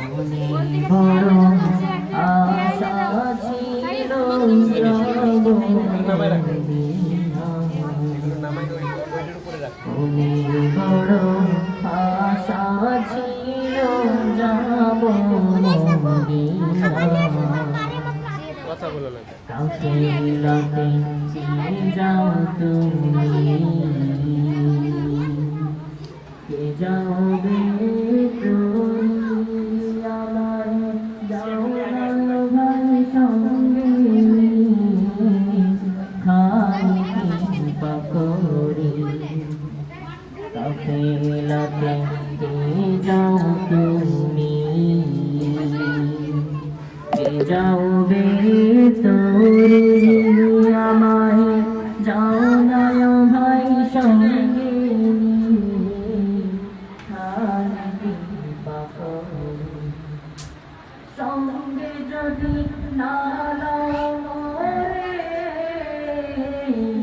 মনে বড় আশা ছিল মনে বড় আশা ছিল যাব কথা যাও তুমি কে খাই পাকড়ি কাউকে লতে চিনে যাও তুমি কে যাওবে তোরে আমায় যাও না ভাই সঙ্গে সঙ্গে যদি না aí.